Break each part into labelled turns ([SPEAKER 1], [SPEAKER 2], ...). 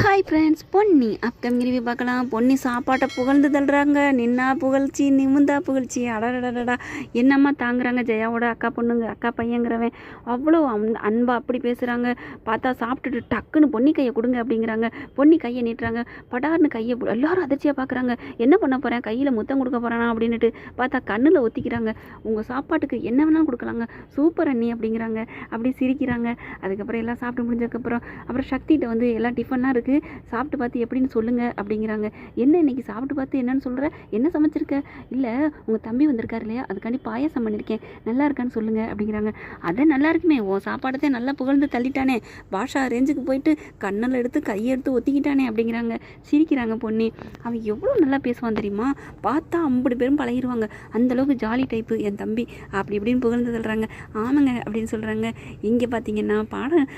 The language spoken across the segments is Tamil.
[SPEAKER 1] Hi friends Ponni. Upcoming review பார்க்கலாம் பொன்னி சாப்பாட்டை புகழ்ந்து தள்ளுறாங்க. நின்னா புகழ்ச்சி நிமிந்தா புகழ்ச்சி. அடடடடா என்னம்மா தாங்குறாங்க? ஜெயாவோட அக்கா பொண்ணுங்க அக்கா பையங்கிறவன். அவ்வளோ அன் அன்பா அப்படி பேசுகிறாங்க பார்த்தா சாப்பிட்டுட்டு டக்குன்னு பொன்னி கையை கொடுங்க அப்படிங்கிறாங்க. பொன்னி கையை நீட்டுறாங்க. படார்னு கையை எல்லாரும் அதிர்ச்சியாக பார்க்குறாங்க என்ன பண்ண போகிறேன் கையில் முத்தம் கொடுக்க போகிறானா அப்படின்னுட்டு பார்த்தா கண்ணில் ஒத்திக்கிறாங்க. உங்கள் சாப்பாட்டுக்கு என்ன வேணாலும் கொடுக்கலாங்க. சூப்பர் அண்ணி அப்படிங்கிறாங்க. அப்படி சிரிக்கிறாங்க. அதுக்கப்புறம் எல்லாம் சாப்பிட்டு முடிஞ்சதுக்கப்புறம் அப்புறம் சக்திகிட்ட வந்து எல்லாம் டிஃபன்லாம் இருக்குது சாப்பிட்டு பார்த்து எப்படின்னு சொல்லுங்கள் அப்படிங்கிறாங்க. என்ன இன்னைக்கு சாப்பிட்டு பார்த்து என்னன்னு சொல்கிற என்ன சமைச்சிருக்க? இல்லை உங்கள் தம்பி வந்திருக்காரு இல்லையா? அதுக்காண்டி பாயாசம் பண்ணியிருக்கேன் நல்லா இருக்கான்னு சொல்லுங்கள் அப்படிங்கிறாங்க. அதை நல்லா இருக்குமே. உன் சாப்பாடத்தை நல்லா புகழ்ந்து தள்ளிட்டானே. பாஷா ரேஞ்சுக்கு போயிட்டு கண்ணில் எடுத்து கையை எடுத்து ஒத்திக்கிட்டானே அப்படிங்கிறாங்க. சிரிக்கிறாங்க பொண்ணு அவன் எவ்வளோ நல்லா பேசுவான் தெரியுமா? பார்த்தா ஐம்பது பேரும் பழகிடுவாங்க அந்தளவுக்கு ஜாலி டைப்பு என் தம்பி. அப்படி இப்படின்னு புகழ்ந்து தள்ளுறாங்க. ஆமாங்க அப்படின்னு சொல்கிறாங்க இங்கே பார்த்தீங்கன்னா பாடம்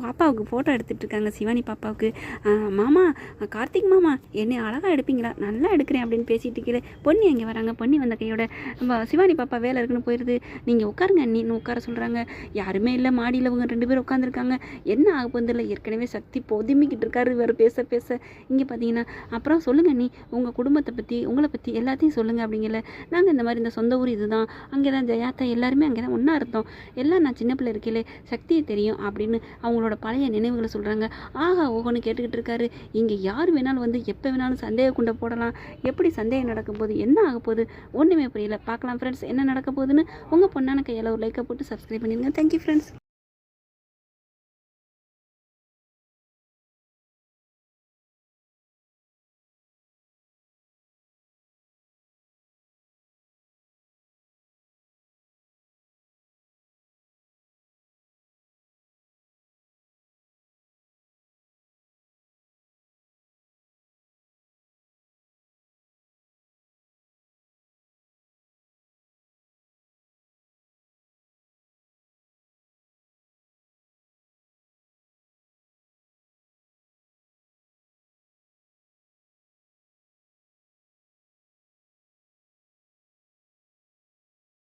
[SPEAKER 1] பாப்பாவுக்கு ஃபோட்டோ எடுத்துகிட்டு இருக்காங்க சிவானி பாப்பாவுக்கு. மாமா கார்த்திக் மாமா என்னை அழகாக எடுப்பீங்களா? நல்லா எடுக்கிறேன் அப்படின்னு பேசிட்டு இருக்கிற பொன்னி எங்கே வராங்க? பொன்னி வந்த கையோட நம்ம சிவானி பாப்பா வேலை இருக்குன்னு போயிடுது நீங்கள் உட்காருங்க அண்ணின்னு உட்கார சொல்கிறாங்க யாருமே இல்லை மாடியில் இவங்க ரெண்டு பேரும் உட்காந்துருக்காங்க. என்ன ஆக போதில்லை ஏற்கனவே சக்தி பொதுமிக்கிட்டு இருக்காரு இவர் பேச பேச. இங்கே பார்த்தீங்கன்னா அப்புறம் சொல்லுங்கள் நீ உங்கள் குடும்பத்தை பற்றி உங்களை பற்றி எல்லாத்தையும் சொல்லுங்கள் அப்படிங்கல. நாங்கள் இந்த மாதிரி இந்த சொந்த ஊர் இதுதான். அங்கே தான் ஜெயாத்தா எல்லாருமே அங்கே தான் ஒன்றா இருந்தோம். எல்லாம் நான் சின்ன பிள்ளை இருக்கையிலே சக்தியை தெரியும் அப்படின்னு அவங்களோட பழைய நினைவுகளை சொல்கிறாங்க ஆஹா ஓகோன்னு கேட்டுக்கிட்டு இருக்காரு. இங்கே யார் வேணாலும் வந்து எப்போ வேணாலும் சந்தேக குண்டை போடலாம். எப்படி சந்தேகம் நடக்கும் போது என்ன ஆக போகுது? ஒன்றுமே புரியல. பார்க்கலாம் ஃப்ரெண்ட்ஸ் என்ன நடக்க போகுதுன்னு உங்கள் பொண்ணான கையில் ஒரு லைக்கை போட்டு சப்ஸ்கிரைப் பண்ணிடுங்க. Thank you friends